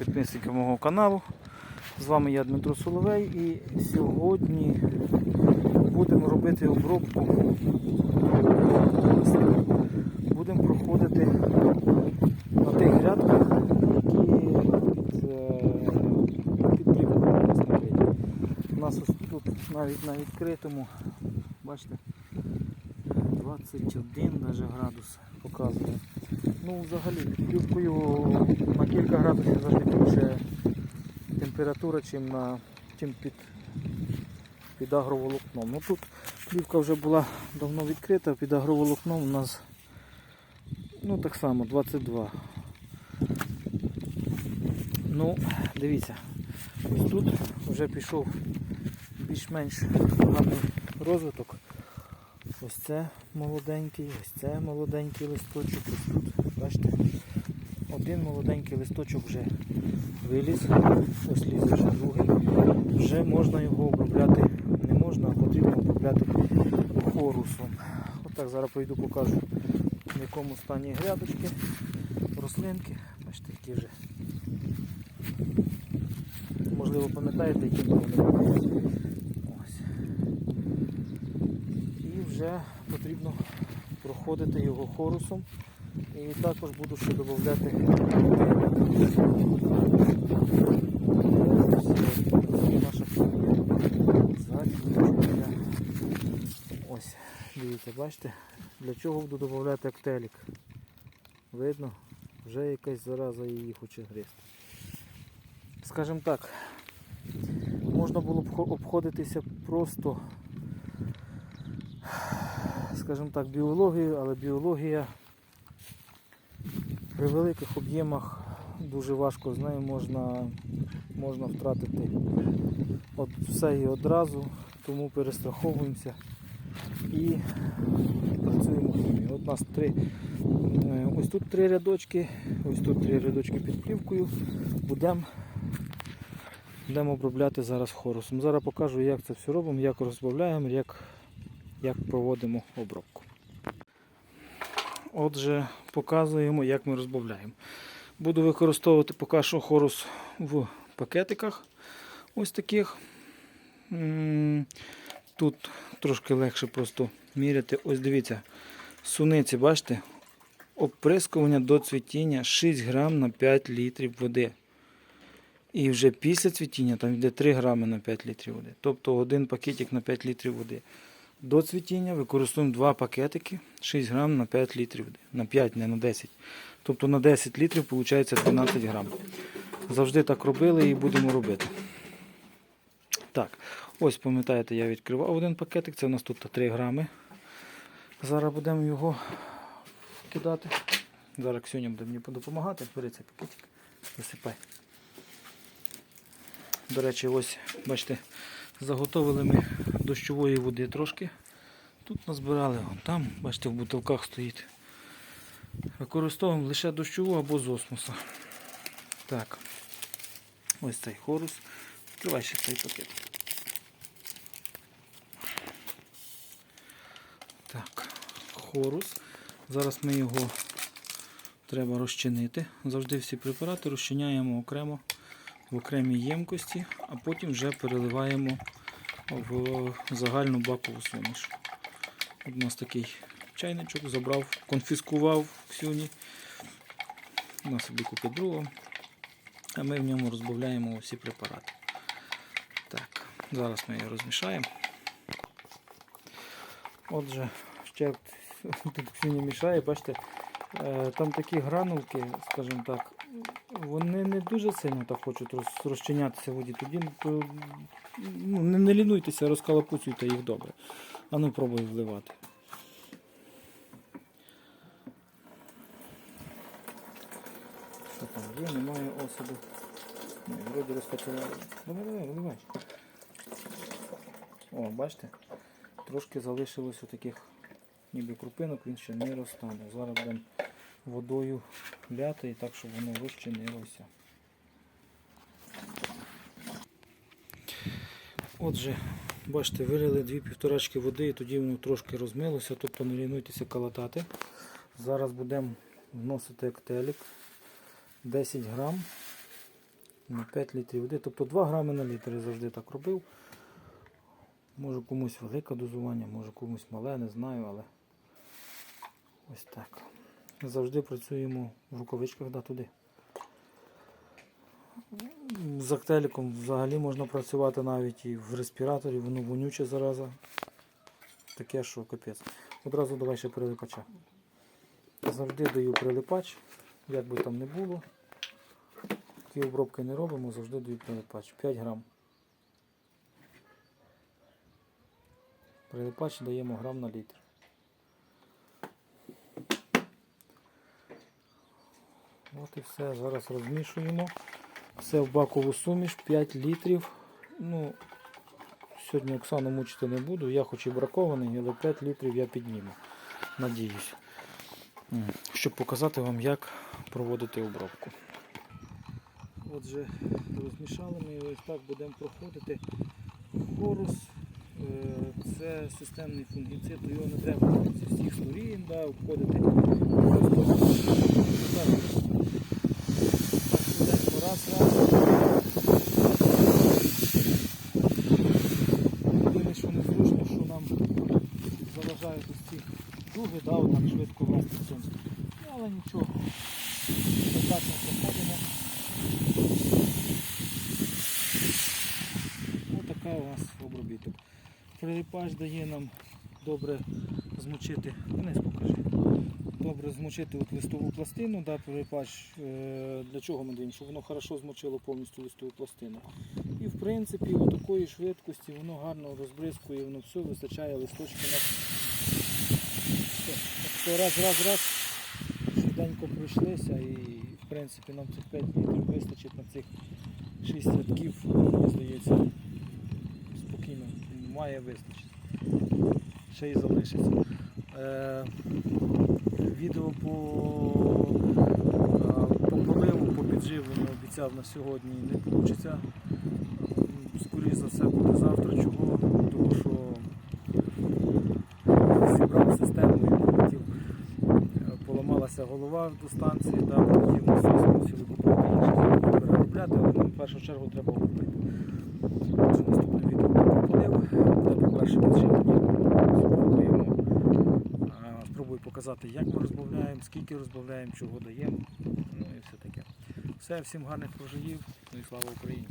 підписники мого каналу. З вами я Дмитро Соловей і сьогодні будемо робити обробку. Будемо проходити на тих грядках, які під, е, плівкою у нас ось тут навіть на відкритому, бачите, 21 даже градус показує. Ну, взагалі, під плівкою на кілька градусів завжди більше температура, чим, на, чим під, під агроволокном. Ну тут плівка вже була давно відкрита, під агроволокном у нас ну так само 22. Ну, дивіться, ось тут вже пішов більш-менш гарний розвиток. Ось це молоденький, ось це молоденький листочок, ось тут, бачите, один молоденький листочок вже виліз, ось лізе вже другий. Вже можна його обробляти, не можна, а потрібно обробляти хорусом. Отак зараз пройду покажу в якому стані грядочки, рослинки, бачите, які вже. Можливо, пам'ятаєте, які вони були. Ось і вже потрібно проходити його хорусом. І також буду ще додати наша. Ось, дивіться, бачите, для чого буду додати актелік. Видно, вже якась зараза її хоче гризти. Скажімо так, можна було б обходитися просто скажімо так, біологію, але біологія при великих об'ємах дуже важко з нею можна, можна втратити от все і одразу, тому перестраховуємося і працюємо хімією. От у нас три, е, ось тут три рядочки, ось тут три рядочки під плівкою. Будемо будемо обробляти зараз хорусом. Зараз покажу, як це все робимо, як розбавляємо, як як проводимо обробку. Отже, показуємо, як ми розбавляємо. Буду використовувати поки що хорус в пакетиках. Ось таких. Тут трошки легше просто міряти. Ось дивіться, суниці, бачите? Оприскування до цвітіння 6 грам на 5 літрів води. І вже після цвітіння там йде 3 грами на 5 літрів води. Тобто один пакетик на 5 літрів води. До цвітіння використовуємо 2 пакетики 6 грам на 5 літрів. На 5, не на 10. Тобто на 10 літрів виходить 12 грам. Завжди так робили і будемо робити. Так, ось пам'ятаєте, я відкривав один пакетик, це у нас тут 3 грами. Зараз будемо його кидати. Зараз Ксюня буде мені допомагати. Бери цей пакетик, висипай. До речі, ось, бачите, заготовили ми дощової води трошки. Тут назбирали, вон там, бачите, в бутилках стоїть. Використовуємо лише дощову або з осмоса. Так. Ось цей хорус. Відкривай ще цей пакет. Так, хорус. Зараз ми його треба розчинити. Завжди всі препарати розчиняємо окремо в окремій ємкості, а потім вже переливаємо в загальну бакову суміш. От у нас такий чайничок забрав, конфіскував Ксюні. На собі купив другого. А ми в ньому розбавляємо всі препарати. Так, зараз ми його розмішаємо. Отже, ще тут Ксюня мішає, бачите, е, там такі гранулки, скажімо так, вони не дуже сильно так хочуть роз- розчинятися воді. Тоді то, ну, не, лінуйтеся, розкалапуцюйте їх добре. А ну пробуй вливати. Що там є, немає осаду. Ні, вроді розкачали. Давай, давай, вливай. О, бачите? Трошки залишилось таких ніби крупинок, він ще не розтане. Зараз будемо водою ляти і так, щоб воно розчинилося. Отже, бачите, вилили дві півторачки води і тоді воно трошки розмилося, тобто не лінуйтеся калатати. Зараз будемо вносити актелік 10 грам на 5 літрів води. Тобто 2 грами на літр я завжди так робив. Може комусь велике дозування, може комусь мале, не знаю, але ось так. Завжди працюємо в рукавичках да, туди. З актеліком взагалі можна працювати навіть і в респіраторі, воно вонюче зараза. Таке, що капець. Одразу давай ще прилипача. Завжди даю прилипач, як би там не було. Такі обробки не робимо, завжди даю прилипач. 5 грам. Прилипач даємо грам на літр. От і все. Зараз розмішуємо. Все в бакову суміш 5 літрів. Ну, сьогодні Оксану мучити не буду. Я хоч і бракований, але 5 літрів я підніму. Надіюсь. Щоб показати вам, як проводити обробку. Отже, розмішали ми і ось так будемо проходити. Хорус це системний фунгіцид, його не треба зі всіх сторін да, обходити. Просто так, раз, раз. Єдине, що що нам заважають ось ці дуги, да, отак швидко вести цим. Ну, але нічого. Достатньо проходимо. Ось така у нас обробіток. Прилипач дає нам добре змочити. Вниз покажи. Добре змочити от листову пластину, да, прилипач. Е, для чого ми даємо? Щоб воно хорошо змочило повністю листову пластину. І в принципі от такої швидкості воно гарно розбризкує, воно все вистачає листочки на все. Раз, раз, раз, швиденько пройшлися і в принципі нам цих 5 літрів вистачить на цих 6 рядків, здається, має вистачити. Ще й залишиться. Е, відео по, е, по поливу, по підживленню обіцяв на сьогодні не вийде. Скоріше за все буде завтра. Чого? Тому що зібрав систему і полетів. Е, Поламалася голова до станції, да, полетів насос, мусили переробляти, але нам в першу чергу треба купити. Показати, як ми розбавляємо, скільки розбавляємо, чого даємо. Ну і все таке. Все, всім гарних прожиїв, ну і слава Україні!